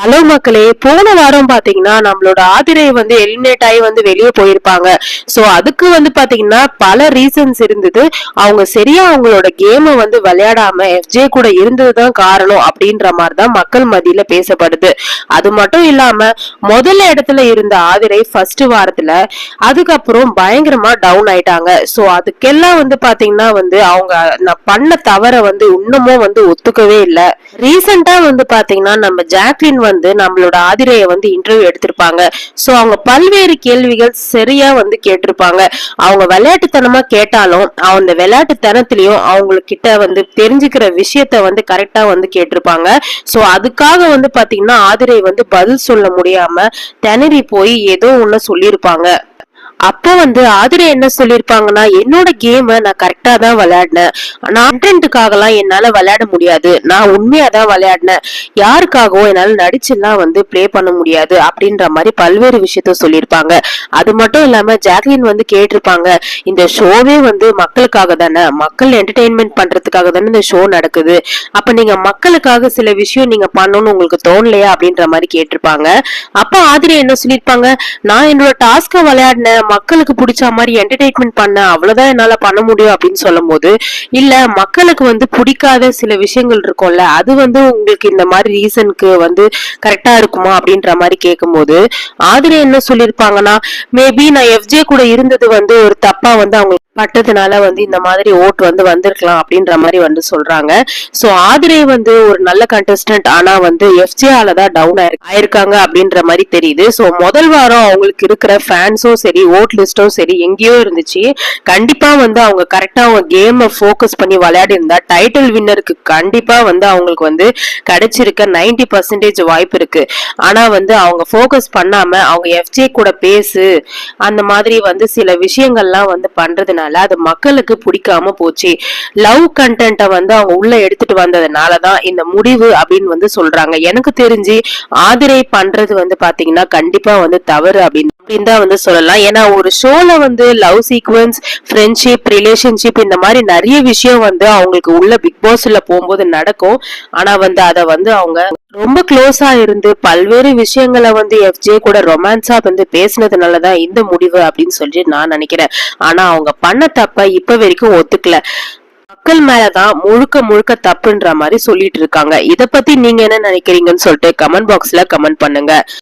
Hello மக்களே போன வாரம் பாத்தீங்கன்னா நம்மளோட ஆதிரை வந்து எலிமினேட் ஆகி வந்து வெளியே போயிருப்பாங்க. ஸோ அதுக்கு வந்து பாத்தீங்கன்னா பல ரீசன்ஸ் இருந்தது. அவங்க சரியா அவங்களோட கேமை வந்து விளையாடாம எஃப்ஜே கூட இருந்தது தான் காரணம் அப்படின்ற மாதிரி தான் மக்கள் மத்தியில பேசப்படுது. அது மட்டும் இல்லாம முதல்ல இடத்துல இருந்த ஆதிரை ஃபர்ஸ்ட் வாரத்துல அதுக்கப்புறம் பயங்கரமா டவுன் ஆயிட்டாங்க. ஸோ அதுக்கெல்லாம் வந்து பாத்தீங்கன்னா வந்து அவங்க நான் பண்ண தவற வந்து இன்னமும் வந்து ஒத்துக்கவே இல்லை. ரீசெண்டா வந்து பாத்தீங்கன்னா நம்ம ஜாக்லின் வந்து நம்மளோட ஆதிரையை வந்து இன்டர்வியூ எடுத்திருப்பாங்க. ஸோ அவங்க பல்வேறு கேள்விகள் சரியா வந்து கேட்டிருப்பாங்க. அவங்க விளையாட்டுத்தனமா கேட்டாலும் அந்த விளையாட்டுத்தனத்திலையும் அவங்கக்கிட்ட வந்து தெரிஞ்சுக்கிற விஷயத்த வந்து கரெக்டா வந்து கேட்டிருப்பாங்க. ஸோ அதுக்காக வந்து பாத்தீங்கன்னா ஆதிரை வந்து பதில் சொல்ல முடியாம திணறி போய் ஏதோ ஒன்று சொல்லியிருப்பாங்க. அப்போ வந்து ஆதிரை என்ன சொல்லியிருப்பாங்கன்னா என்னோட கேமை நான் கரெக்டா தான் விளையாடினேன். நான் கண்டென்ட்டுக்காகலாம் என்னால விளையாட முடியாது. நான் உண்மையா தான் விளையாடினேன். யாருக்காகவும் என்னால நடிச்செல்லாம் வந்து ப்ளே பண்ண முடியாது. அப்படின்ற மாதிரி பல்வேறு விஷயத்த சொல்லியிருப்பாங்க அது மட்டும் இல்லாம ஜாக்லின் வந்து கேட்டிருப்பாங்க இந்த ஷோவே வந்து மக்களுக்காக தானே. மக்கள் என்டர்டெயின்மெண்ட் பண்றதுக்காக தானே இந்த ஷோ நடக்குது. அப்ப நீங்க மக்களுக்காக சில விஷயம் நீங்க பண்ணணும்னு உங்களுக்கு தோணலையா? அப்படின்ற மாதிரி கேட்டிருப்பாங்க. அப்ப ஆதிரி என்ன சொல்லியிருப்பாங்க நான் என்னோட டாஸ்க விளையாடினேன். மக்களுக்கு பிடிச்ச மாதிரி என்டர்டைன்மெண்ட் பண்ண அவ்வளவுதான் என்னால பண்ண முடியும் அப்படின்னு சொல்லும் போது இல்ல மக்களுக்கு வந்து பிடிக்காத சில விஷயங்கள் இருக்கும்ல அது வந்து உங்களுக்கு இந்த மாதிரி ரீசனுக்கு வந்து கரெக்டா இருக்குமா அப்படின்ற மாதிரி கேட்கும்போது ஆதிரி என்ன சொல்லியிருப்பாங்கன்னா மேபி நான் எஃப்ஜே கூட இருந்தது வந்து ஒரு தப்பா வந்து அவங்க பட்டதுனால வந்து இந்த மாதிரி ஓட்டு வந்து வந்திருக்கலாம் அப்படின்ற மாதிரி வந்து சொல்றாங்க. சோ ஆதிரை வந்து ஒரு நல்ல கண்டஸ்டன்ட் ஆனா வந்து எஃப்ஜேஆல தான் டவுன் ஆயிருக்காங்க அப்படின்ற மாதிரி தெரியுது. சோ முதல் வாரம் அவங்களுக்கு இருக்கிற ஃபேன்ஸும் சரி ஓட் லிஸ்டும் சரி எங்கேயோ இருந்துச்சு. கண்டிப்பா வந்து அவங்க கரெக்டா அவங்க கேமை ஃபோக்கஸ் பண்ணி விளையாடி இருந்தா டைட்டில் வின்னருக்கு கண்டிப்பா வந்து அவங்களுக்கு வந்து கிடைச்சிருக்க நைன்டி பர்சன்டேஜ் வாய்ப்பு இருக்கு. ஆனா வந்து அவங்க ஃபோக்கஸ் பண்ணாம அவங்க எஃப்ஜே கூட பேசு அந்த மாதிரி வந்து சில விஷயங்கள்லாம் வந்து பண்றதுனால அது மக்களுக்கு பிடிக்காம போச்சு. லவ் கண்டென்ட்டை வந்து அவங்க உள்ள எடுத்துட்டு வந்ததுனால தான் இந்த முடிவு அப்படின்னு வந்து சொல்றாங்க. எனக்கு தெரிஞ்சு ஆதிரை பண்றது வந்து பாத்தீங்கன்னா கண்டிப்பா வந்து தவறு அப்படின்னு அப்படின்னு தான் வந்து சொல்லலாம். ஏன்னா ஒரு ஷோல வந்து லவ் சீக்வன்ஸ் ஃப்ரெண்ட்ஷிப் ரிலேஷன்ஷிப் இந்த மாதிரி நிறைய விஷயம் வந்து அவங்களுக்கு உள்ள பிக் பாஸ்ல போகும்போது நடக்கும். ஆனா வந்து அதை வந்து அவங்க ரொம்ப க்ளோஸா இருந்து பல்வேறு விஷயங்களை வந்து எஃப்ஜே கூட ரொமான்ஸா வந்து பேசினதுனாலதான் இந்த முடிவு அப்படின்னு சொல்லி நான் நினைக்கிறேன். ஆனா அவங்க பண்ண தப்ப இப்ப வரைக்கும் ஒத்துக்கல. மக்கள் மேலதான் முழுக்க முழுக்க தப்புன்ற மாதிரி சொல்லிட்டு இருக்காங்க. இத பத்தி நீங்க என்ன நினைக்கிறீங்கன்னு சொல்லிட்டு கமெண்ட் பாக்ஸ்ல கமெண்ட் பண்ணுங்க.